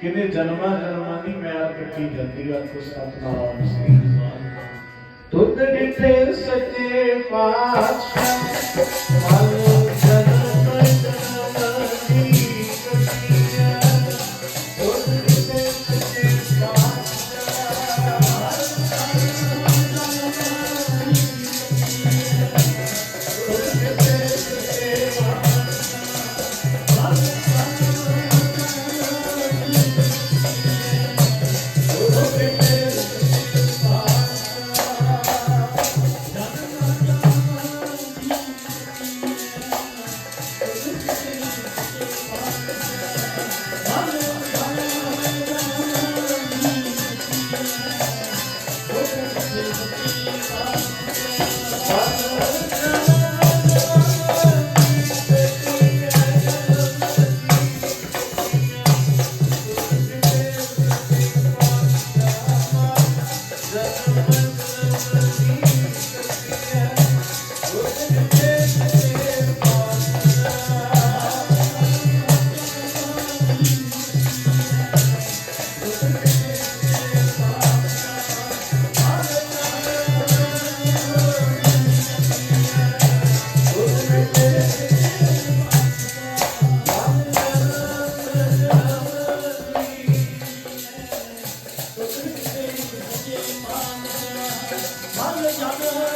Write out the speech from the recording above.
ਕਿਨੇ ਜਨਮਾਂ ਜਨਮਾਂ ਦੀ ਮਿਆਰ ਕੱਟੀ ਜਾਂਦੀ ਆ ਕੋ ਸਤਨਾਮ ਸ੍ਰੀ ਤੁਧ ਡਿਠੇ ਸੱਚੇ ਪਾਤਸ਼ਾਹ। 这个小哥哥。